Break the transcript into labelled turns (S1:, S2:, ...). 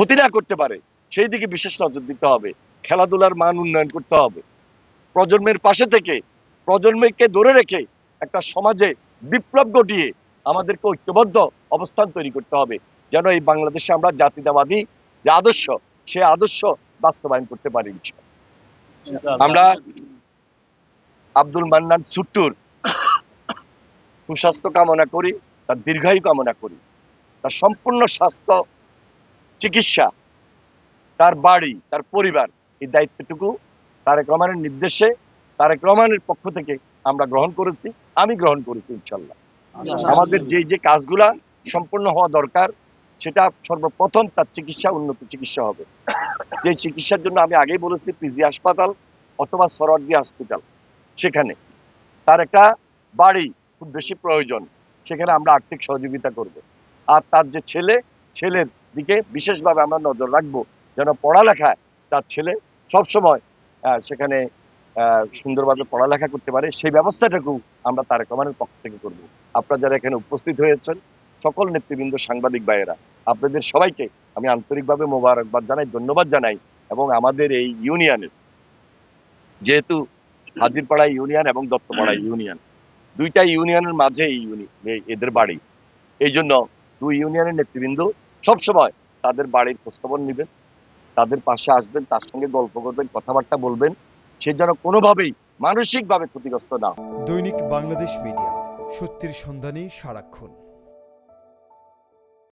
S1: ক্ষতি না করতে পারে সেই দিকে বিশেষ নজর দিতে হবে। খেলাধুলার মান উন্নয়ন করতে হবে। প্রজন্মের পাশে থেকে প্রজন্মকে ধরে রেখে একটা সমাজে বিপ্লব ঘটিয়ে আমাদেরকে ঐক্যবদ্ধ অবস্থান তৈরি করতে হবে। যেন এই বাংলাদেশে আমরা জাতীয়তাবাদী যে আদর্শ সে আদর্শ বাস্তবায়ন করতে পারি আমরা আব্দুল মান্নান সুট্টুর সুস্বাস্থ্য কামনা করি তার দীর্ঘায়ু কামনা করি। তার সম্পূর্ণ স্বাস্থ্য চিকিৎসা তার বাড়ি তার পরিবার এই দায়িত্বটুকু তারেক রহমানের নির্দেশে তারেক রহমানের পক্ষ থেকে আমরা গ্রহণ করেছি আমি গ্রহণ করেছি ইনশাল্লাহ। আমাদের যে যে কাজগুলা সম্পূর্ণ হওয়া দরকার সেটা সর্বপ্রথম তার চিকিৎসা উন্নত চিকিৎসা হবে। যে চিকিৎসার জন্য আমি আগেই বলেছি পিজি হাসপাতাল অথবা সরওয়ার্দি হসপিটাল সেখানে তার একটা বাড়ি খুব বেশি প্রয়োজন সেখানে আমরা আর্থিক সহযোগিতা করব। আর তার যে ছেলে ছেলের দিকে বিশেষভাবে আমরা নজর রাখব যেন পড়ালেখায় তার ছেলে সবসময় সেখানে সুন্দরভাবে পড়ালেখা করতে পারে, সেই ব্যবস্থাটাকেও আমরা তারেক রহমানের পক্ষ থেকে করব। আপনারা যারা এখানে উপস্থিত হয়েছেন, সকল নেতৃবৃন্দ, সাংবাদিক ভাইয়েরা, আপনাদের সবাইকে আমি আন্তরিকভাবে মোবারকবাদ জানাই, ধন্যবাদ জানাই এবং আমাদের এই ইউনিয়নের যেহেতু হাজিরপাড়া ইউনিয়ন এবং দত্তপাড়া ইউনিয়ন, দুইটা ইউনিয়নের মাঝে এই ইউনি- এদের বাড়ি। এই জন্য দুই ইউনিয়নের নেতৃবৃন্দ সবসময় তাদের বাড়ির খোঁজখবর নেবেন, তাদের পাশে আসবেন, তার সঙ্গে গল্প করবেন, কথাবার্তা বলবেন। সে যেন কোনোভাবেই মানসিকভাবে ক্ষতিগ্রস্ত না
S2: দৈনিক বাংলাদেশ মিডিয়া, সত্যির সন্ধানে সারাক্ষণ।